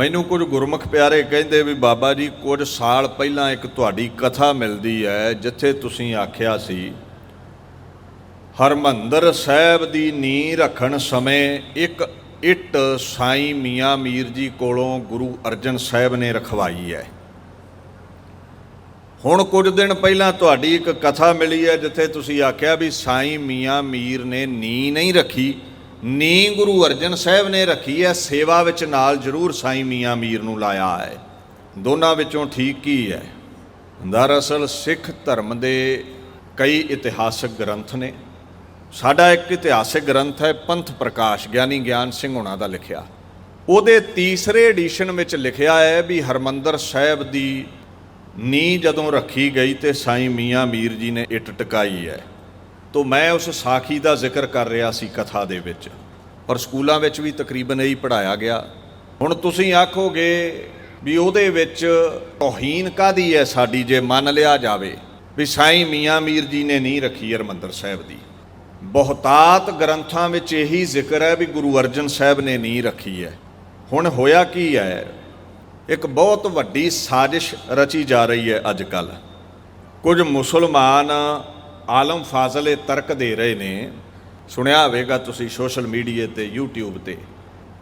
ਮੈਨੂੰ ਕੁਝ ਗੁਰਮੁਖ ਪਿਆਰੇ ਕਹਿੰਦੇ ਵੀ ਬਾਬਾ ਜੀ, ਕੁਝ ਸਾਲ ਪਹਿਲਾਂ ਇੱਕ ਤੁਹਾਡੀ ਕਥਾ ਮਿਲਦੀ ਹੈ, ਜਿੱਥੇ ਤੁਸੀਂ ਆਖਿਆ ਸੀ, ਹਰਮੰਦਰ ਸਾਹਿਬ ਦੀ ਨੀਂਹ ਰੱਖਣ ਸਮੇਂ ਇੱਕ ਇੱਟ ਸਾਈਂ ਮੀਆਂ ਮੀਰ ਜੀ ਕੋਲੋਂ ਗੁਰੂ ਅਰਜਨ ਸਾਹਿਬ ਨੇ ਰਖਵਾਈ ਹੈ। ਹੁਣ ਕੁਝ ਦਿਨ ਪਹਿਲਾਂ ਤੁਹਾਡੀ ਇੱਕ ਕਥਾ ਮਿਲੀ ਹੈ, ਜਿੱਥੇ ਤੁਸੀਂ ਆਖਿਆ ਵੀ ਸਾਈਂ ਮੀਆਂ ਮੀਰ ਨੇ ਨੀਂਹ ਨਹੀਂ ਰੱਖੀ। ਨੀ ਗੁਰੂ ਅਰਜਨ ਸਾਹਿਬ ਨੇ ਰੱਖੀ ਹੈ, ਸੇਵਾ ਵਿੱਚ ਨਾਲ ਜ਼ਰੂਰ ਸਾਈ ਮੀਆਂ ਮੀਰ ਨੂੰ ਲਾਇਆ ਹੈ। ਦੋਨਾਂ ਵਿੱਚੋਂ ਠੀਕ ਕੀ ਹੈ? ਦਰਅਸਲ ਸਿੱਖ ਧਰਮ ਦੇ ਕਈ ਇਤਿਹਾਸਕ ਗ੍ਰੰਥ ਨੇ। ਸਾਡਾ ਇੱਕ ਇਤਿਹਾਸਕ ਗ੍ਰੰਥ ਹੈ, ਪੰਥ ਪ੍ਰਕਾਸ਼, ਗਿਆਨੀ ਗਿਆਨ ਸਿੰਘ ਹੁਣਾਂ ਦਾ ਲਿਖਿਆ। ਉਹਦੇ ਤੀਸਰੇ ਐਡੀਸ਼ਨ ਵਿੱਚ ਲਿਖਿਆ ਹੈ ਵੀ ਹਰਮੰਦਰ ਸਾਹਿਬ ਦੀ ਨੀ ਜਦੋਂ ਰੱਖੀ ਗਈ ਤੇ ਸਾਈਂ ਮੀਆਂ ਮੀਰ ਜੀ ਨੇ ਇੱਟ ਟਿਕਾਈ ਹੈ। ਤੋਂ ਮੈਂ ਉਸ ਸਾਖੀ ਦਾ ਜ਼ਿਕਰ ਕਰ ਰਿਹਾ ਸੀ ਕਥਾ ਦੇ ਵਿੱਚ। ਔਰ ਸਕੂਲਾਂ ਵਿੱਚ ਵੀ ਤਕਰੀਬਨ ਇਹੀ ਪੜਾਇਆ ਗਿਆ। ਹੁਣ ਤੁਸੀਂ ਆਖੋਗੇ ਵੀ ਉਹਦੇ ਵਿੱਚ ਤੋਹੀਨ ਕਾਦੀ ਹੈ ਸਾਡੀ ਜੇ ਮੰਨ ਲਿਆ ਜਾਵੇ ਵੀ ਸਾਈਂ ਮੀਆਂ ਮੀਰ ਜੀ ਨੇ ਨਹੀਂ ਰੱਖੀ ਹਰਮੰਦਰ ਸਾਹਿਬ ਦੀ। ਬਹੁਤਾਤ ਗ੍ਰੰਥਾਂ ਵਿੱਚ ਇਹੀ ਜ਼ਿਕਰ ਹੈ ਵੀ ਗੁਰੂ ਅਰਜਨ ਸਾਹਿਬ ਨੇ ਨਹੀਂ ਰੱਖੀ ਹੈ। ਹੁਣ ਹੋਇਆ ਕੀ ਹੈ? ਇੱਕ ਬਹੁਤ ਵੱਡੀ ਸਾਜ਼ਿਸ਼ ਰਚੀ ਜਾ ਰਹੀ ਹੈ ਅੱਜ ਕੱਲ ਕੁਝ ਮੁਸਲਮਾਨ ਆਲਮ ਫਾਜ਼ਲੇ ਤਰਕ ਦੇ ਰਹੇ ਨੇ। ਸੁਣਿਆ ਹੋਵੇਗਾ ਤੁਸੀਂ ਸੋਸ਼ਲ ਮੀਡੀਆ ਤੇ, YouTube ਤੇ।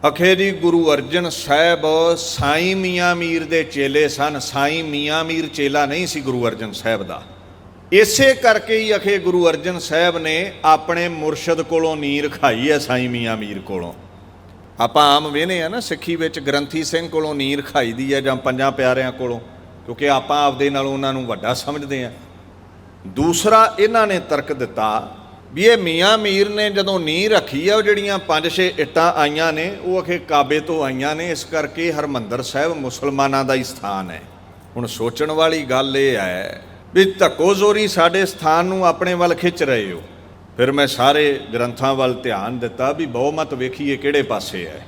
ਅਖੇ ਜੀ ਗੁਰੂ ਅਰਜਨ ਸਾਹਿਬ ਸਾਈਂ ਮੀਆਂ ਮੀਰ ਦੇ ਚੇਲੇ ਸਨ। ਸਾਈਂ ਮੀਆਂ ਮੀਰ ਚੇਲਾ ਨਹੀਂ ਸੀ ਗੁਰੂ ਅਰਜਨ ਸਾਹਿਬ ਦਾ। ਇਸੇ ਕਰਕੇ ਹੀ ਅਖੇ ਗੁਰੂ ਅਰਜਨ ਸਾਹਿਬ ਨੇ ਆਪਣੇ ਮੁਰਸ਼ਦ ਕੋਲੋਂ ਨੀਰ ਖਾਈ ਹੈ ਸਾਈਂ ਮੀਆਂ ਮੀਰ ਕੋਲੋਂ। ਆਪਾਂ ਆਮ ਵੇਨੇ ਆ ਨਾ ਸਿੱਖੀ ਵਿੱਚ ਗ੍ਰੰਥੀ ਸਿੰਘ ਕੋਲੋਂ ਨੀਰ ਖਾਈ ਦੀ ਹੈ ਜਾਂ ਪੰਜਾਂ ਪਿਆਰਿਆਂ ਕੋਲੋਂ, ਕਿਉਂਕਿ ਆਪਾਂ ਆਪਦੇ ਨਾਲ ਉਹਨਾਂ ਨੂੰ ਵੱਡਾ ਸਮਝਦੇ ਆ। ਦੂਸਰਾ ਇਹਨਾਂ ਨੇ ਤਰਕ ਦਿੱਤਾ ਵੀ ਇਹ ਮੀਆਂ ਮੀਰ ਨੇ ਜਦੋਂ ਨੀਂਹ ਰੱਖੀ ਆ, ਉਹ ਜਿਹੜੀਆਂ ਪੰਜ ਛੇ ਇੱਟਾਂ ਆਈਆਂ ਨੇ, ਉਹ ਅਖੇ ਕਾਬੇ ਤੋਂ ਆਈਆਂ ਨੇ, ਇਸ ਕਰਕੇ ਹਰਮੰਦਰ ਸਾਹਿਬ ਮੁਸਲਮਾਨਾਂ ਦਾ ਹੀ ਸਥਾਨ ਹੈ। ਹੁਣ ਸੋਚਣ ਵਾਲੀ ਗੱਲ ਇਹ ਹੈ ਵੀ ਧੱਕੋ ਜ਼ੋਰੀ ਸਾਡੇ ਸਥਾਨ ਨੂੰ ਆਪਣੇ ਵੱਲ ਖਿੱਚ ਰਹੇ ਹੋ। ਫਿਰ ਮੈਂ ਸਾਰੇ ਗ੍ਰੰਥਾਂ ਵੱਲ ਧਿਆਨ ਦਿੱਤਾ ਵੀ ਬਹੁਮਤ ਵੇਖੀਏ ਕਿਹੜੇ ਪਾਸੇ ਹੈ।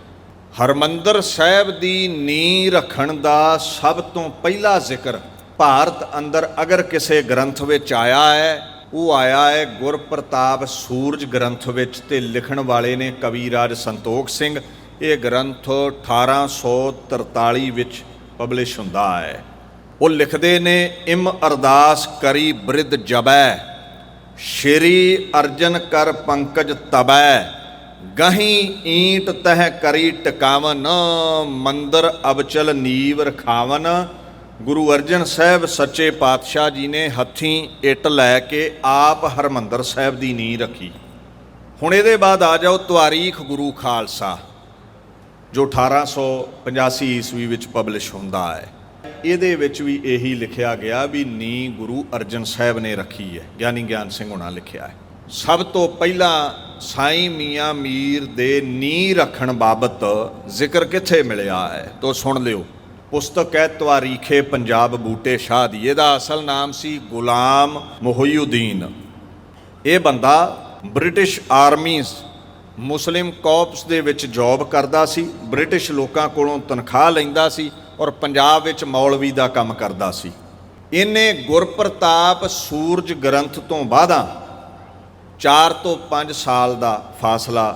ਹਰਮੰਦਰ ਸਾਹਿਬ ਦੀ ਨੀਂਹ ਰੱਖਣ ਦਾ ਸਭ ਤੋਂ ਪਹਿਲਾ ਜ਼ਿਕਰ ਭਾਰਤ ਅੰਦਰ ਅਗਰ ਕਿਸੇ ਗ੍ਰੰਥ ਵਿੱਚ ਆਇਆ ਹੈ, ਉਹ ਆਇਆ ਹੈ ਗੁਰਪ੍ਰਤਾਪ ਸੂਰਜ ਗ੍ਰੰਥ ਵਿੱਚ ਤੇ ਲਿਖਣ ਵਾਲੇ ਨੇ ਕਵੀਰਾਜ ਸੰਤੋਖ ਸਿੰਘ। ਇਹ ਗ੍ਰੰਥ 1843 ਵਿੱਚ ਪਬਲਿਸ਼ ਹੁੰਦਾ ਹੈ। ਉਹ ਲਿਖਦੇ ਨੇ, ਇਮ ਅਰਦਾਸ ਕਰੀ ਬ੍ਰਿਧ ਜਬੈ ਸ਼੍ਰੀ ਅਰਜਨ ਕਰ ਪੰਕਜ ਤਬੈ ਗਹੀ ਈਂਟ ਤਹ ਕਰੀ ਟਿਕਾਵਨ, ਮੰਦਰ ਅਬਚਲ ਨੀਵ ਰਖਾਵਨ ਗੁਰੂ ਅਰਜਨ ਸਾਹਿਬ ਸੱਚੇ ਪਾਤਸ਼ਾਹ ਜੀ ਨੇ ਹੱਥੀਂ ਇੱਟ ਲੈ ਕੇ ਆਪ ਹਰਮੰਦਰ ਸਾਹਿਬ ਦੀ ਨੀਂਹ ਰੱਖੀ। ਹੁਣ ਇਹਦੇ ਬਾਅਦ ਆ ਜਾਓ ਤਵਾਰੀਖ ਗੁਰੂ ਖਾਲਸਾ, ਜੋ 1885 ਈਸਵੀ ਵਿੱਚ ਪਬਲਿਸ਼ ਹੁੰਦਾ ਹੈ। ਇਹਦੇ ਵਿੱਚ ਵੀ ਇਹੀ ਲਿਖਿਆ ਗਿਆ ਵੀ ਨੀ ਗੁਰੂ ਅਰਜਨ ਸਾਹਿਬ ਨੇ ਰੱਖੀ ਹੈ, ਗਿਆਨੀ ਗਿਆਨ ਸਿੰਘ ਹੁਣਾ ਲਿਖਿਆ ਹੈ। ਸਭ ਤੋਂ ਪਹਿਲਾਂ ਸਾਈਂ ਮੀਆਂ ਮੀਰ ਦੇ ਨੀ ਰੱਖਣ ਬਾਬਤ ਜ਼ਿਕਰ ਕਿੱਥੇ ਮਿਲਿਆ ਹੈ, ਤੋ ਸੁਣ ਲਿਓ। ਪੁਸਤਕ ਹੈ ਤਵਾਰੀਖੇ ਪੰਜਾਬ ਬੂਟੇ ਸ਼ਾਹ ਦੀ। ਇਹਦਾ ਅਸਲ ਨਾਮ ਸੀ ਗੁਲਾਮ ਮੁਹਯੁਦੀਨ ਇਹ ਬੰਦਾ ਬ੍ਰਿਟਿਸ਼ ਆਰਮੀ ਮੁਸਲਿਮ ਕੌਪਸ ਦੇ ਵਿੱਚ ਜੌਬ ਕਰਦਾ ਸੀ, ਬ੍ਰਿਟਿਸ਼ ਲੋਕਾਂ ਕੋਲੋਂ ਤਨਖਾਹ ਲੈਂਦਾ ਸੀ ਔਰ ਪੰਜਾਬ ਵਿੱਚ ਮੌਲਵੀ ਦਾ ਕੰਮ ਕਰਦਾ ਸੀ। ਇਹਨੇ ਗੁਰਪ੍ਰਤਾਪ ਸੂਰਜ ਗ੍ਰੰਥ ਤੋਂ ਬਾਅਦ 4 ਤੋਂ 5 ਸਾਲ ਦਾ ਫਾਸਲਾ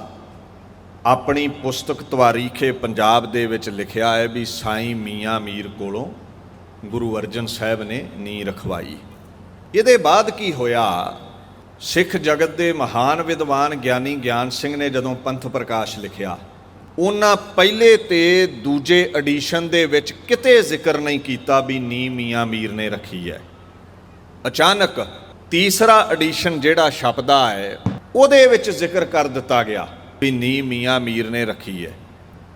ਆਪਣੀ ਪੁਸਤਕ ਤਵਾਰੀਖੇ ਪੰਜਾਬ ਦੇ ਵਿੱਚ ਲਿਖਿਆ ਹੈ ਵੀ ਸਾਈਂ ਮੀਆਂ ਮੀਰ ਕੋਲੋਂ ਗੁਰੂ ਅਰਜਨ ਸਾਹਿਬ ਨੇ ਨੀ ਰਖਵਾਈ। ਇਹਦੇ ਬਾਅਦ ਕੀ ਹੋਇਆ? ਸਿੱਖ ਜਗਤ ਦੇ ਮਹਾਨ ਵਿਦਵਾਨ ਗਿਆਨੀ ਗਿਆਨ ਸਿੰਘ ਨੇ ਜਦੋਂ ਪੰਥ ਪ੍ਰਕਾਸ਼ ਲਿਖਿਆ, ਉਹਨਾਂ ਪਹਿਲੇ ਤੇ ਦੂਜੇ ਐਡੀਸ਼ਨ ਦੇ ਵਿੱਚ ਕਿਤੇ ਜ਼ਿਕਰ ਨਹੀਂ ਕੀਤਾ ਵੀ ਨੀ ਮੀਆਂ ਮੀਰ ਨੇ ਰੱਖੀ ਹੈ। ਅਚਾਨਕ ਤੀਸਰਾ ਐਡੀਸ਼ਨ ਜਿਹੜਾ ਛਪਦਾ ਹੈ, ਉਹਦੇ ਵਿੱਚ ਜ਼ਿਕਰ ਕਰ ਦਿੱਤਾ ਗਿਆ। ਵੀ ਨੀ ਮੀਆਂ ਮੀਰ ਨੇ ਰੱਖੀ ਹੈ।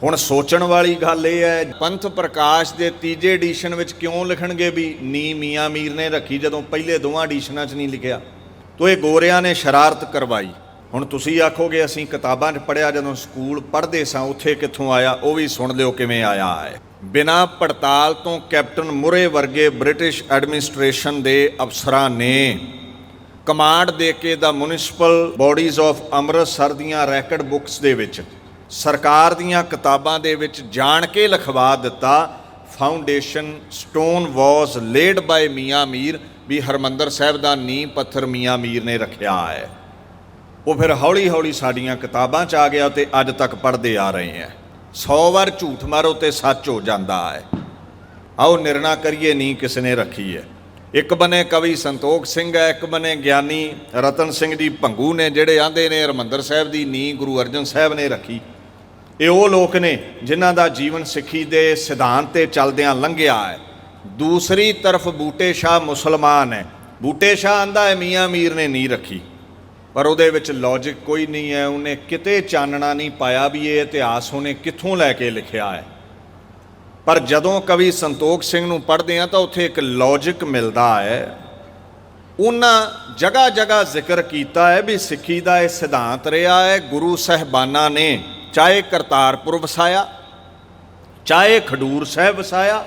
ਹੁਣ ਸੋਚਣ ਵਾਲੀ ਗੱਲ ਇਹ ਹੈ, ਪੰਥ ਪ੍ਰਕਾਸ਼ ਦੇ ਤੀਜੇ ਐਡੀਸ਼ਨ ਵਿੱਚ ਕਿਉਂ ਲਿਖਣਗੇ ਵੀ ਨੀ ਮੀਆਂ ਮੀਰ ਨੇ ਰੱਖੀ ਜਦੋਂ ਪਹਿਲੇ ਦੋਵਾਂ ਐਡੀਸ਼ਨਾਂ 'ਚ ਨਹੀਂ ਲਿਖਿਆ? ਤੋ ਇਹ ਗੋਰਿਆਂ ਨੇ ਸ਼ਰਾਰਤ ਕਰਵਾਈ। ਹੁਣ ਤੁਸੀਂ ਆਖੋਗੇ ਅਸੀਂ ਕਿਤਾਬਾਂ 'ਚ ਪੜਿਆ ਜਦੋਂ ਸਕੂਲ ਪੜ੍ਹਦੇ ਸਾਂ, ਉੱਥੇ ਕਿੱਥੋਂ ਆਇਆ? ਉਹ ਵੀ ਸੁਣ ਲਿਓ ਕਿਵੇਂ ਆਇਆ ਹੈ। ਬਿਨਾਂ ਪੜਤਾਲ ਤੋਂ ਕੈਪਟਨ ਮੁਰੇ ਵਰਗੇ ਬ੍ਰਿਟਿਸ਼ ਐਡਮਿਨਿਸਟ੍ਰੇਸ਼ਨ ਦੇ ਅਫਸਰਾਂ ਨੇ ਕਮਾਂਡ ਦੇ ਕੇ ਦਾ ਮਿਊਨਿਸਪਲ ਬਾਡੀਜ਼ ਆਫ ਅੰਮ੍ਰਿਤਸਰ ਦੀਆਂ ਰੈਕਡ ਬੁੱਕਸ ਦੇ ਵਿੱਚ, ਸਰਕਾਰ ਦੀਆਂ ਕਿਤਾਬਾਂ ਦੇ ਵਿੱਚ ਜਾਣ ਕੇ ਲਿਖਵਾ ਦਿੱਤਾ foundation stone was laid by Mian Mir ਵੀ ਹਰਮੰਦਰ ਸਾਹਿਬ ਦਾ ਨੀਂਹ ਪੱਥਰ ਮੀਆਂ ਮੀਰ ਨੇ ਰੱਖਿਆ ਹੈ। ਉਹ ਫਿਰ ਹੌਲੀ ਹੌਲੀ ਸਾਡੀਆਂ ਕਿਤਾਬਾਂ 'ਚ ਆ ਗਿਆ ਤੇ ਅੱਜ ਤੱਕ ਪੜ੍ਹਦੇ ਆ ਰਹੇ ਹਾਂ। 100 ਵਾਰ ਝੂਠ ਮਾਰੋ ਤੇ ਸੱਚ ਹੋ ਜਾਂਦਾ ਹੈ। ਆਓ ਨਿਰਣਾ ਕਰੀਏ, ਨਹੀਂ ਕਿਸ ਨੇ ਰੱਖੀ ਹੈ? ਇੱਕ ਬਨੇ ਕਵੀ ਸੰਤੋਖ ਸਿੰਘ ਹੈ, ਇੱਕ ਬਨੇ ਗਿਆਨੀ ਰਤਨ ਸਿੰਘ ਜੀ ਭੰਗੂ ਨੇ, ਜਿਹੜੇ ਆਂਦੇ ਨੇ ਹਰਮੰਦਰ ਸਾਹਿਬ ਦੀ ਨੀਂਹ ਗੁਰੂ ਅਰਜਨ ਸਾਹਿਬ ਨੇ ਰੱਖੀ। ਇਹ ਉਹ ਲੋਕ ਨੇ ਜਿਨ੍ਹਾਂ ਦਾ ਜੀਵਨ ਸਿੱਖੀ ਦੇ ਸਿਧਾਂਤ ਤੇ ਚੱਲਦਿਆਂ ਲੰਘਿਆ ਹੈ। ਦੂਸਰੀ ਤਰਫ ਬੂਟੇ ਸ਼ਾਹ ਮੁਸਲਮਾਨ ਹੈ। ਬੂਟੇ ਸ਼ਾਹ ਆਂਦਾ ਹੈ, ਮੀਆਂ ਮੀਰ ਨੇ ਨਹੀਂ ਰੱਖੀ। ਪਰ ਉਹਦੇ ਵਿੱਚ ਲੌਜੀਕ ਕੋਈ ਨਹੀਂ ਹੈ, ਉਹਨੇ ਕਿਤੇ ਚਾਨਣਾ ਨਹੀਂ ਪਾਇਆ ਵੀ ਇਹ ਇਤਿਹਾਸ ਉਹਨੇ ਕਿੱਥੋਂ ਲੈ ਕੇ ਲਿਖਿਆ ਹੈ। ਪਰ ਜਦੋਂ ਕਵੀ ਸੰਤੋਖ ਸਿੰਘ ਨੂੰ ਪੜ੍ਹਦੇ ਆ ਤਾਂ ਉੱਥੇ ਇੱਕ ਲੌਜੀਕ ਮਿਲਦਾ ਹੈ। ਉਹਨਾਂ ਜਗ੍ਹਾ ਜਗ੍ਹਾ ਜ਼ਿਕਰ ਕੀਤਾ ਹੈ ਵੀ ਸਿੱਖੀ ਦਾ ਇਹ ਸਿਧਾਂਤ ਰਿਹਾ ਹੈ, ਗੁਰੂ ਸਹਿਬਾਨਾਂ ਨੇ ਚਾਹੇ ਕਰਤਾਰਪੁਰ ਵਸਾਇਆ, ਚਾਹੇ ਖਡੂਰ ਸਾਹਿਬ ਵਸਾਇਆ,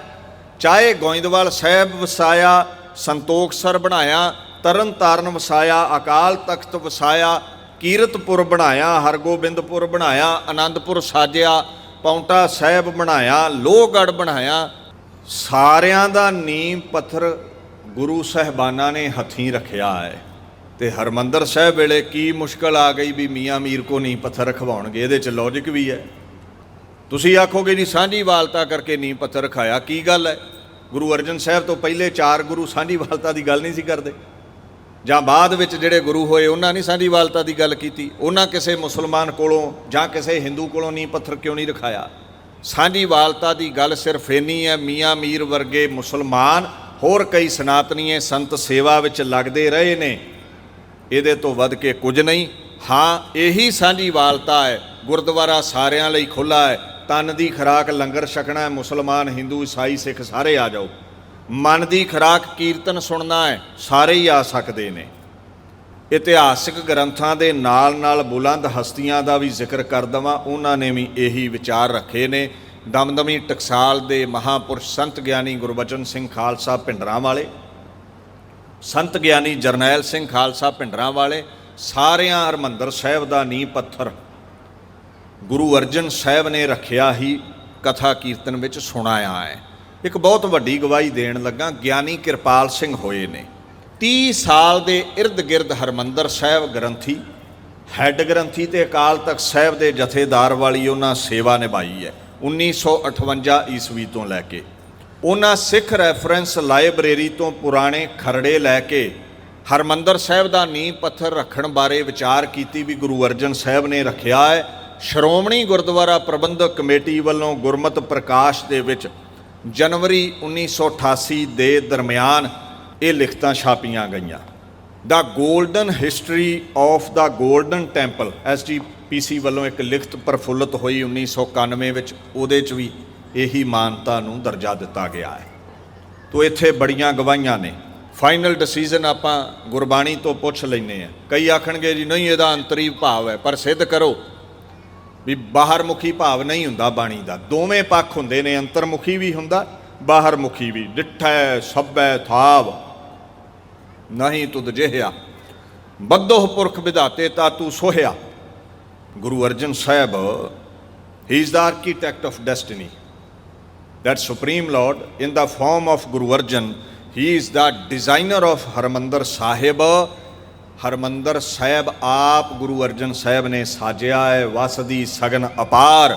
ਚਾਹੇ ਗੋਇੰਦਵਾਲ ਸਾਹਿਬ ਵਸਾਇਆ ਸੰਤੋਖਸਰ ਬਣਾਇਆ, ਤਰਨਤਾਰਨ ਵਸਾਇਆ, ਅਕਾਲ ਤਖਤ ਵਸਾਇਆ, ਕੀਰਤਪੁਰ ਬਣਾਇਆ, ਹਰਗੋਬਿੰਦਪੁਰ ਬਣਾਇਆ ਆਨੰਦਪੁਰ ਸਾਜਿਆ ਪੌਂਟਾ ਸਾਹਿਬ ਬਣਾਇਆ, ਲੋਹਗੜ੍ਹ ਬਣਾਇਆ, ਸਾਰਿਆਂ ਦਾ ਨੀਂਹ ਪੱਥਰ ਗੁਰੂ ਸਹਿਬਾਨਾਂ ਨੇ ਹੱਥੀਂ ਰੱਖਿਆ ਹੈ। ਤੇ ਹਰਮੰਦਰ ਸਾਹਿਬ ਵੇਲੇ ਕੀ ਮੁਸ਼ਕਲ ਆ ਗਈ ਵੀ ਮੀਆਂ ਮੀਰ ਕੋ ਨੀਂਹ ਪੱਥਰ ਰਖਵਾਉਣਗੇ? ਇਹਦੇ ਚ ਲੌਜੀਕ ਵੀ ਹੈ। ਤੁਸੀਂ ਆਖੋਗੇ ਜੀ ਸਾਂਝੀ ਵਾਲਤਾ ਕਰਕੇ ਨੀਂਹ ਪੱਥਰ ਰਖਾਇਆ। ਕੀ ਗੱਲ ਹੈ? ਗੁਰੂ ਅਰਜਨ ਸਾਹਿਬ ਤੋਂ ਪਹਿਲੇ ਚਾਰ ਗੁਰੂ ਸਾਂਝੀ ਵਾਲਤਾ ਦੀ ਗੱਲ ਨਹੀਂ ਸੀ ਕਰਦੇ। ਜਾਂ ਬਾਅਦ ਵਿੱਚ ਜਿਹੜੇ ਗੁਰੂ ਹੋਏ, ਉਹਨਾਂ ਨੇ ਸਾਂਝੀ ਵਾਲਤਾ ਦੀ ਗੱਲ ਕੀਤੀ। ਉਹਨਾਂ ਕਿਸੇ ਮੁਸਲਮਾਨ ਕੋਲੋਂ ਜਾਂ ਕਿਸੇ ਹਿੰਦੂ ਕੋਲੋਂ ਨੀਂਹ, ਪੱਥਰ ਕਿਉਂ ਨਹੀਂ ਰਖਾਇਆ ਸਾਂਝੀ ਵਾਲਤਾ ਦੀ ਗੱਲ ਸਿਰਫ ਇੰਨੀ ਹੈ, ਮੀਆਂ ਮੀਰ ਵਰਗੇ ਮੁਸਲਮਾਨ ਹੋਰ ਕਈ ਸਨਾਤਨੀਏ ਸੰਤ ਸੇਵਾ ਵਿੱਚ ਲੱਗਦੇ ਰਹੇ ਨੇ। ਇਹਦੇ ਤੋਂ ਵੱਧ ਕੇ ਕੁਝ ਨਹੀਂ। ਹਾਂ, ਇਹੀ ਸਾਂਝੀ ਵਾਲਤਾ ਹੈ। ਗੁਰਦੁਆਰਾ ਸਾਰਿਆਂ ਲਈ ਖੁੱਲਾ ਹੈ। ਤਨ ਦੀ ਖਰਾਕ, ਲੰਗਰ ਛਕਣਾ ਹੈ। ਮੁਸਲਮਾਨ, ਹਿੰਦੂ, ਈਸਾਈ, ਸਿੱਖ ਸਾਰੇ ਆ ਜਾਓ। ਮਨ ਦੀ ਖਰਾਕ ਕੀਰਤਨ ਸੁਣਨਾ ਹੈ, ਸਾਰੇ ਹੀ ਆ ਸਕਦੇ ਨੇ। ਇਤਿਹਾਸਿਕ ਗ੍ਰੰਥਾਂ ਦੇ ਨਾਲ ਨਾਲ ਬੁਲੰਦ ਹਸਤੀਆਂ ਦਾ ਵੀ ਜ਼ਿਕਰ ਕਰ ਦਵਾਂ, ਉਹਨਾਂ ਨੇ ਵੀ ਇਹੀ ਵਿਚਾਰ ਰੱਖੇ ਨੇ। ਦਮਦਮੀ ਟਕਸਾਲ ਦੇ ਮਹਾਪੁਰਸ਼ ਸੰਤ ਗਿਆਨੀ ਗੁਰਬਚਨ ਸਿੰਘ ਖਾਲਸਾ ਪਿੰਡਰਾਂ ਵਾਲੇ, ਸੰਤ ਗਿਆਨੀ ਜਰਨੈਲ ਸਿੰਘ ਖਾਲਸਾ ਪਿੰਡਰਾਂ ਵਾਲੇ, ਸਾਰਿਆਂ ਹਰਮੰਦਰ ਸਾਹਿਬ ਦਾ ਨੀਂਹ ਪੱਥਰ ਗੁਰੂ ਅਰਜਨ ਸਾਹਿਬ ਨੇ ਰੱਖਿਆ ਹੀ ਕਥਾ ਕੀਰਤਨ ਵਿੱਚ ਸੁਣਾਇਆ ਹੈ। ਇੱਕ ਬਹੁਤ ਵੱਡੀ ਗਵਾਹੀ ਦੇਣ ਲੱਗਾ, ਗਿਆਨੀ ਕਿਰਪਾਲ ਸਿੰਘ ਹੋਏ ਨੇ। 30 ਸਾਲ ਦੇ ਇਰਦ ਗਿਰਦ ਹਰਮੰਦਰ ਸਾਹਿਬ ਗ੍ਰੰਥੀ, ਹੈੱਡ ਗ੍ਰੰਥੀ ਤੇ ਅਕਾਲ ਤਖਤ ਸਾਹਿਬ ਦੇ ਜਥੇਦਾਰ ਵਾਲੀ ਉਹਨਾਂ ਸੇਵਾ ਨਿਭਾਈ ਹੈ 1958 ਈਸਵੀ ਤੋਂ ਲੈ ਕੇ। ਉਹਨਾਂ ਸਿੱਖ ਰੈਫਰੈਂਸ ਲਾਇਬ੍ਰੇਰੀ ਤੋਂ ਪੁਰਾਣੇ ਖਰੜੇ ਲੈ ਕੇ ਹਰਮੰਦਰ ਸਾਹਿਬ ਦਾ ਨੀਂਹ ਪੱਥਰ ਰੱਖਣ ਬਾਰੇ ਵਿਚਾਰ ਕੀਤੀ ਵੀ ਗੁਰੂ ਅਰਜਨ ਸਾਹਿਬ ਨੇ ਰੱਖਿਆ ਹੈ। ਸ਼੍ਰੋਮਣੀ ਗੁਰਦੁਆਰਾ ਪ੍ਰਬੰਧਕ ਕਮੇਟੀ ਵੱਲੋਂ ਗੁਰਮਤ ਪ੍ਰਕਾਸ਼ ਦੇ ਵਿੱਚ ਜਨਵਰੀ 1988 ਦੇ ਦਰਮਿਆਨ ਇਹ ਲਿਖਤਾਂ ਛਾਪੀਆਂ ਗਈਆਂ। The golden history of the golden temple SGPC ਵੱਲੋਂ ਇੱਕ ਲਿਖਤ ਪ੍ਰਫੁੱਲਤ ਹੋਈ 1991 ਵਿੱਚ, ਉਹਦੇ 'ਚ ਵੀ ਇਹੀ ਮਾਨਤਾ ਨੂੰ ਦਰਜਾ ਦਿੱਤਾ ਗਿਆ ਹੈ। ਤੋ ਇੱਥੇ ਬੜੀਆਂ ਗਵਾਹੀਆਂ ਨੇ। ਫਾਈਨਲ ਡਿਸੀਜਨ ਆਪਾਂ ਗੁਰਬਾਣੀ ਤੋਂ ਪੁੱਛ ਲੈਨੇ ਆ ਕਈ ਆਖਣਗੇ ਜੀ, ਨਹੀਂ, ਇਹਦਾ ਅੰਤਰੀ ਭਾਵ ਹੈ, ਪਰ ਸਿੱਧ ਕਰੋ। ਵੀ ਬਾਹਰਮੁਖੀ ਭਾਵ ਨਹੀਂ ਹੁੰਦਾ ਬਾਣੀ ਦਾ। ਦੋਵੇਂ ਪੱਖ ਹੁੰਦੇ ਨੇ, ਅੰਤਰਮੁਖੀ ਵੀ ਹੁੰਦਾ, ਬਾਹਰਮੁਖੀ ਵੀ। ਡਿਠੈ, ਸਭੈ, ਥਾਵ, ਨਹੀਂ ਤੁਧ ਜਿਹਿਆ। ਬੱਦੋਹ ਪੁਰਖ ਵਿਧਾਤੇ ਤਾ ਤੂੰ ਸੋਹਿਆ। ਗੁਰੂ ਅਰਜਨ ਸਾਹਿਬ ਹੀ is the architect of destiny that supreme lord, in the form of guru arjan he is the designer of harmandir sahib Harmandar Sahib ਆਪ ਗੁਰੂ ਅਰਜਨ ਸਾਹਿਬ ਨੇ ਸਾਜਿਆ ਹੈ, ਵਸਦੀ ਸਗਨ ਅਪਾਰ।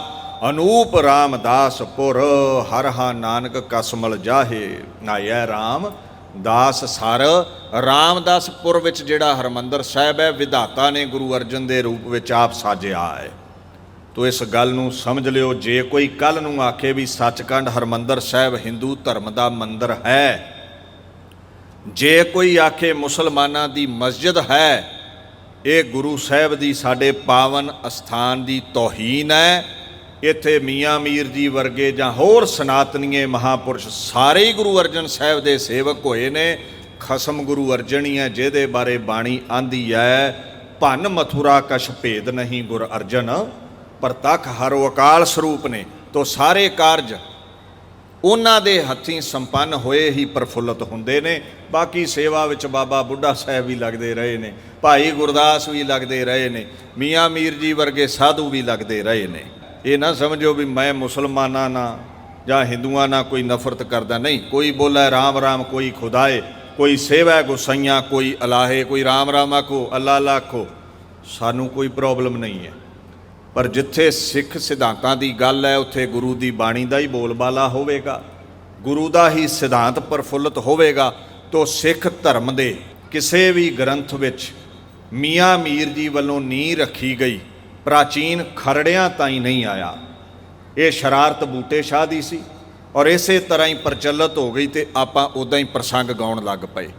ਅਨੂਪ ਰਾਮਦਾਸ ਪੁਰ, ਹਰ ਹਾ ਨਾਨਕ ਕਸਮਲ ਜਾਹੇ। ਨਾਇਐ ਰਾਮ ਦਾਸ ਸਰ। ਰਾਮਦਾਸਪੁਰ ਵਿੱਚ ਜਿਹੜਾ ਹਰਮੰਦਰ ਸਾਹਿਬ ਹੈ, ਵਿਧਾਤਾ ਨੇ ਗੁਰੂ ਅਰਜਨ ਦੇ ਰੂਪ ਵਿੱਚ ਆਪ ਸਾਜਿਆ ਹੈ। ਤੋ ਇਸ ਗੱਲ ਨੂੰ ਸਮਝ ਲਿਓ, ਜੇ ਕੋਈ ਕੱਲ ਨੂੰ ਆਖੇ ਵੀ ਸੱਚਖੰਡ ਹਰਮੰਦਰ ਸਾਹਿਬ ਹਿੰਦੂ ਧਰਮ ਦਾ ਮੰਦਰ ਹੈ ਜੇ ਕੋਈ ਆਖੇ ਮੁਸਲਮਾਨਾਂ ਦੀ ਮਸਜਿਦ ਹੈ, ਇਹ ਗੁਰੂ ਸਾਹਿਬ ਦੀ ਸਾਡੇ ਪਾਵਨ ਅਸਥਾਨ ਦੀ ਤੋਹੀਨ ਹੈ। ਇੱਥੇ ਮੀਆਂ ਮੀਰ ਜੀ ਵਰਗੇ ਜਾਂ ਹੋਰ ਸਨਾਤਨੀਏ ਮਹਾਪੁਰਸ਼ ਸਾਰੇ ਹੀ ਗੁਰੂ ਅਰਜਨ ਸਾਹਿਬ ਦੇ ਸੇਵਕ ਹੋਏ ਨੇ। ਖਸਮ ਗੁਰੂ ਅਰਜਨ ਹੀ ਹੈ, ਜਿਹਦੇ ਬਾਰੇ ਬਾਣੀ ਆਂਦੀ ਹੈ, ਭਨ ਮਥੁਰਾ ਕਛ ਭੇਦ ਨਹੀਂ ਗੁਰ ਅਰਜਨ, ਪਰ ਤਖ ਹਰ ਅਕਾਲ ਸਰੂਪ ਨੇ। ਤੋ ਸਾਰੇ ਕਾਰਜ ਉਹਨਾਂ ਦੇ ਹੱਥੀਂ ਸੰਪੰਨ ਹੋਏ ਹੀ ਪ੍ਰਫੁੱਲਤ ਹੁੰਦੇ ਨੇ। ਬਾਕੀ ਸੇਵਾ ਵਿੱਚ ਬਾਬਾ ਬੁੱਢਾ ਸਾਹਿਬ ਵੀ ਲੱਗਦੇ ਰਹੇ ਨੇ। ਭਾਈ ਗੁਰਦਾਸ ਵੀ ਲੱਗਦੇ ਰਹੇ ਨੇ। ਮੀਆਂ ਮੀਰ ਜੀ ਵਰਗੇ ਸਾਧੂ ਵੀ ਲੱਗਦੇ ਰਹੇ ਨੇ। ਇਹ ਨਾ ਸਮਝੋ ਵੀ ਮੈਂ ਮੁਸਲਮਾਨਾਂ ਨਾਲ ਜਾਂ ਹਿੰਦੂਆਂ ਨਾਲ ਕੋਈ ਨਫ਼ਰਤ ਕਰਦਾ ਨਹੀਂ। ਕੋਈ ਬੋਲੇ ਰਾਮ ਰਾਮ, ਕੋਈ ਖੁਦਾਏ, ਕੋਈ ਸੇਵਾ ਗੁਸਈਆਂ, ਕੋਈ ਅਲਾਹੇ, ਕੋਈ ਰਾਮ ਰਾਮ ਆਖੋ ਅੱਲਾ ਅੱਲਾ ਆਖੋ। ਸਾਨੂੰ ਕੋਈ ਪ੍ਰੋਬਲਮ ਨਹੀਂ ਹੈ। ਪਰ ਜਿੱਥੇ ਸਿੱਖ ਸਿਧਾਂਤਾਂ ਦੀ ਗੱਲ ਹੈ, ਉੱਥੇ ਗੁਰੂ ਦੀ ਬਾਣੀ ਦਾ ਹੀ ਬੋਲਬਾਲਾ ਹੋਵੇਗਾ। ਗੁਰੂ ਦਾ ਹੀ ਸਿਧਾਂਤ ਪ੍ਰਫੁੱਲਤ ਹੋਵੇਗਾ ਤੋਂ ਸਿੱਖ ਧਰਮ ਦੇ ਕਿਸੇ ਵੀ ਗ੍ਰੰਥ ਵਿੱਚ ਮੀਆਂ ਮੀਰ ਜੀ ਵੱਲੋਂ ਨੀਂਹ ਰੱਖੀ ਗਈ। ਪ੍ਰਾਚੀਨ ਖਰੜਿਆਂ ਤਾਈਂ ਨਹੀਂ ਆਇਆ। ਇਹ ਸ਼ਰਾਰਤ ਬੂਟੇ ਸ਼ਾਹ ਦੀ ਸੀ ਔਰ ਇਸੇ ਤਰ੍ਹਾਂ ਹੀ ਪ੍ਰਚਲਿਤ ਹੋ ਗਈ ਤੇ ਆਪਾਂ ਉਦਾਂ ਹੀ ਪ੍ਰਸੰਗ ਗਾਉਣ ਲੱਗ ਪਏ।